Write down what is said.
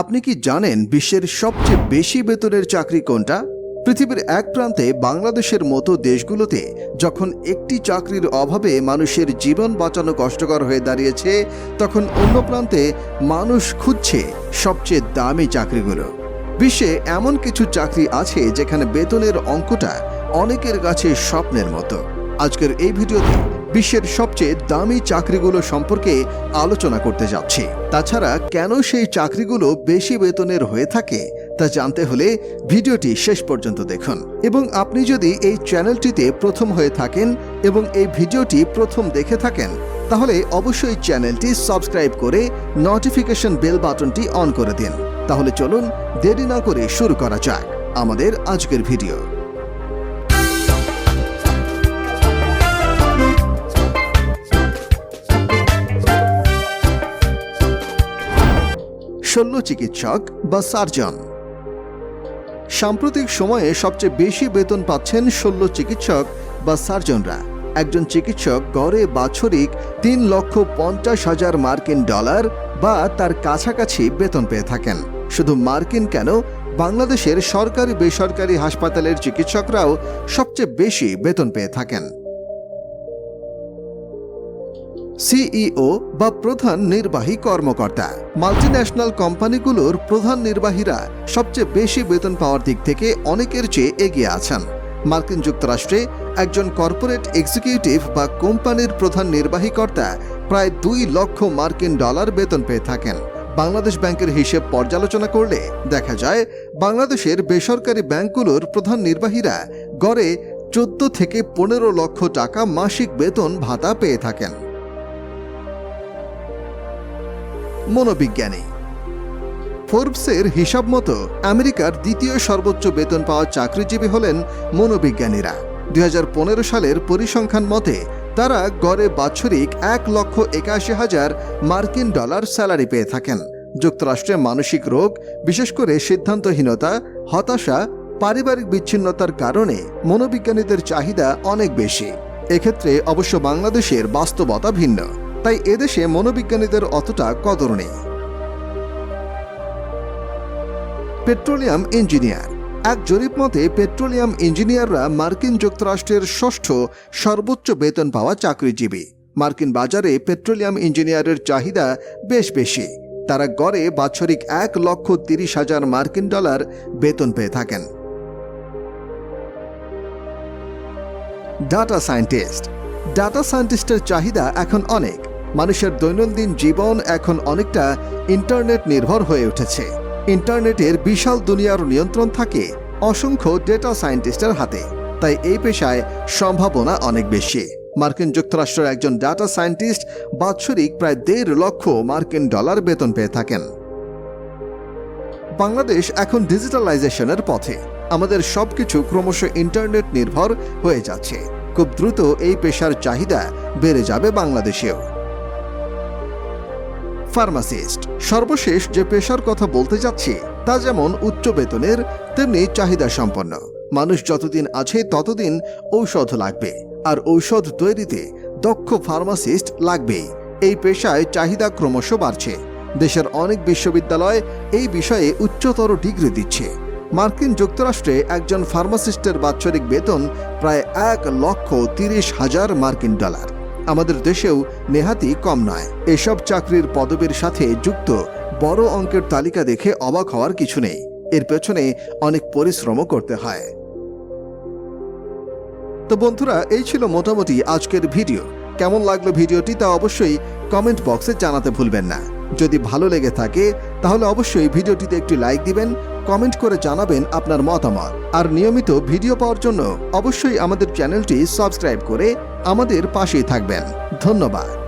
আপনি কি জানেন বিশ্বের সবচেয়ে বেশি বেতনের চাকরি কোনটা? পৃথিবীর এক প্রান্তে বাংলাদেশের মতো দেশগুলোতে যখন একটি চাকরির অভাবে মানুষের জীবন বাঁচানো কষ্টকর হয়ে দাঁড়িয়েছে, তখন অন্য প্রান্তে মানুষ খুঁজছে সবচেয়ে দামি চাকরিগুলো। বিশ্বে এমন কিছু চাকরি আছে যেখানে বেতনের অঙ্কটা অনেকের কাছে স্বপ্নের মতো। আজকের এই ভিডিওতে বিশ্বের সবচেয়ে দামি চাকরিগুলো সম্পর্কে আলোচনা করতে যাচ্ছি। তাছাড়া কেন সেই চাকরিগুলো বেশি বেতনের হয়ে থাকে, তা জানতে হলে ভিডিওটি শেষ পর্যন্ত দেখুন। এবং আপনি যদি এই চ্যানেলটিতে প্রথম হয়ে থাকেন এবং এই ভিডিওটি প্রথম দেখে থাকেন, তাহলে অবশ্যই চ্যানেলটি সাবস্ক্রাইব করে নোটিফিকেশন বেল বাটনটি অন করে দিন। তাহলে চলুন দেরি না করে শুরু করা যাক আমাদের আজকের ভিডিও। শল্য চিকিৎসক বা সার্জন। সাম্প্রতিক সময়ে সবচেয়ে বেশি বেতন পাচ্ছেন শল্য চিকিৎসক বা সার্জনরা। একজন চিকিৎসক গড়ে বাৎসরিক তিন লক্ষ পঞ্চাশ হাজার মার্কিন ডলার বা তার কাছাকাছি বেতন পেয়ে থাকেন। শুধু মার্কিন কেন, বাংলাদেশের সরকারি বেসরকারি হাসপাতালের চিকিৎসকরাও সবচেয়ে বেশি বেতন পেয়ে থাকেন। সিইও বা প্রধান নির্বাহী কর্মকর্তা। মাল্টিন্যাশনাল কোম্পানিগুলোর প্রধান নির্বাহীরা সবচেয়ে বেশি বেতন পাওয়ার দিক থেকে অনেকের চেয়ে এগিয়ে আছেন। মার্কিন যুক্তরাষ্ট্রে একজন কর্পোরেট এক্সিকিউটিভ বা কোম্পানির প্রধান নির্বাহী কর্তা প্রায় দুই লক্ষ মার্কিন ডলার বেতন পেয়ে থাকেন। বাংলাদেশ ব্যাংকের হিসেব পর্যালোচনা করলে দেখা যায়, বাংলাদেশের বেসরকারি ব্যাংকগুলোর প্রধান নির্বাহীরা গড়ে চোদ্দ থেকে পনেরো লক্ষ টাকা মাসিক বেতন ভাতা পেয়ে থাকেন। মনোবিজ্ঞানী। ফোর্বসের হিসাব মতো আমেরিকার দ্বিতীয় সর্বোচ্চ বেতন পাওয়া চাকরিজীবী হলেন মনোবিজ্ঞানীরা। দুই হাজার পনেরো সালের পরিসংখ্যান মতে, তারা গড়ে বাৎসরিক এক লক্ষ একাশি হাজার মার্কিন ডলার স্যালারি পেয়ে থাকেন। যুক্তরাষ্ট্রে মানসিক রোগ, বিশেষ করে সিদ্ধান্তহীনতা, হতাশা, পারিবারিক বিচ্ছিন্নতার কারণে মনোবিজ্ঞানীদের চাহিদা অনেক বেশি। এক্ষেত্রে অবশ্য বাংলাদেশের বাস্তবতা ভিন্ন। তাই এদেশে মনোবিজ্ঞানীদের অতটা কদর নেই। Petroleum engineer. এক জরিপ মতে, পেট্রোলিয়াম ইঞ্জিনিয়াররা মার্কিন যুক্তরাষ্ট্রের ষষ্ঠ সর্বোচ্চ বেতন পাওয়া চাকরিজীবী। মার্কিন বাজারে পেট্রোলিয়াম ইঞ্জিনিয়ারের চাহিদা বেশ বেশি। তারা গড়ে বাৎসরিক এক লক্ষ তিরিশ হাজার মার্কিন ডলার বেতন পেয়ে থাকেন। Data scientist. ডাটা সায়েন্টিস্টের চাহিদা এখন অনেক। মানুষের দৈনন্দিন জীবন এখন অনেকটা ইন্টারনেট নির্ভর হয়ে উঠেছে। ইন্টারনেটের বিশাল দুনিয়ার নিয়ন্ত্রণ থাকে অসংখ্য ডেটা সায়েন্টিস্টের হাতে। তাই এই পেশায় সম্ভাবনা অনেক বেশি। মার্কিন যুক্তরাষ্ট্রের একজন ডাটা সায়েন্টিস্ট বাৎসরিক প্রায় দেড় লক্ষ মার্কিন ডলার বেতন পেয়ে থাকেন। বাংলাদেশ এখন ডিজিটালাইজেশনের পথে। আমাদের সবকিছু ক্রমশ ইন্টারনেট নির্ভর হয়ে যাচ্ছে। খুব দ্রুত এই পেশার চাহিদা বেড়ে যাবে বাংলাদেশেও। ফার্মাসিস্ট। সর্বশেষ যে পেশার কথা বলতে যাচ্ছি, তা যেমন উচ্চ বেতনের, তেমনি চাহিদা সম্পন্ন। মানুষ যতদিন আছে ততদিন ঔষধ লাগবে। আর ঔষধ তৈরিতে দক্ষ ফার্মাসিস্ট লাগবেই। এই পেশায় চাহিদা ক্রমশ বাড়ছে। দেশের অনেক বিশ্ববিদ্যালয় এই বিষয়ে উচ্চতর ডিগ্রি দিচ্ছে। মার্কিন যুক্তরাষ্ট্রে একজন ফার্মাসিস্টের বাৎসরিক বেতন প্রায় এক লক্ষ তিরিশ হাজার মার্কিন ডলার। আমাদের দেশেও নেহাতি কম নয়। এসব চাকরির পদবীর সাথে যুক্ত বড় অঙ্কের তালিকা দেখে অবাক হওয়ার কিছু নেই। এর পেছনে অনেক পরিশ্রমও করতে হয়। তো বন্ধুরা, এই ছিল মোটামুটি আজকের ভিডিও। কেমন লাগল ভিডিওটি তা অবশ্যই কমেন্ট বক্সে জানাতে ভুলবেন না। যদি ভালো লেগে থাকে, তাহলে অবশ্যই ভিডিওটিতে একটি লাইক দিবেন কমেন্ট করে জানাবেন আপনার মতামত। আর নিয়মিত ভিডিও পাওয়ার জন্য অবশ্যই আমাদের চ্যানেলটি সাবস্ক্রাইব করে আমাদের পাশেই থাকবেন। ধন্যবাদ।